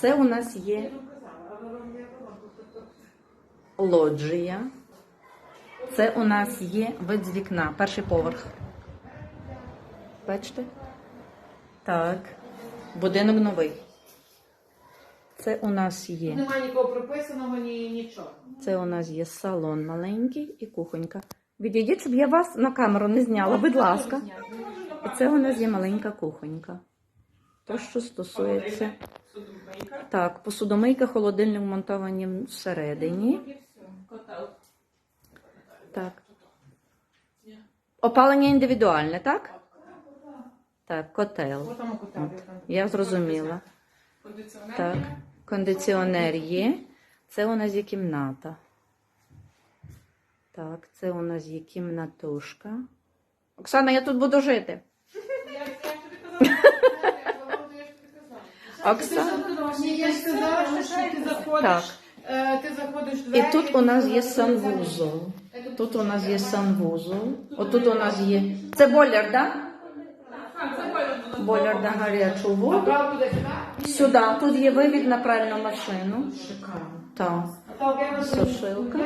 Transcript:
Це у нас є лоджія. Це у нас є вид з вікна, перший поверх. Бачите? Так. Будинок новий. Це у нас є. Немає нікого прописаного, ні нічого. Це у нас є салон маленький і кухонька. Відійдіть, щоб я вас на камеру не зняла, будь ласка. І це у нас є маленька кухонька. То, що стосується. Так, посудомийка, холодильник вмонтовані всередині. Так. Опалення індивідуальне, так? Так, котел. Там. Я зрозуміла. Так, кондиціонер є. Це у нас є кімната. Так, це у нас є кімнатушка. Оксана, я тут буду жити. Оксана. Ні, я ж сказала, що ти заходиш. Так. е, Ти заходиш в І двері, тут у нас є санвузол. Тут у нас є санвузол. Отут у нас є. Це бойлер, так? Бойлер на гарячу воду. Сюди. Тут є вивід на пральну машину. Шикарно. Так. Сушилка.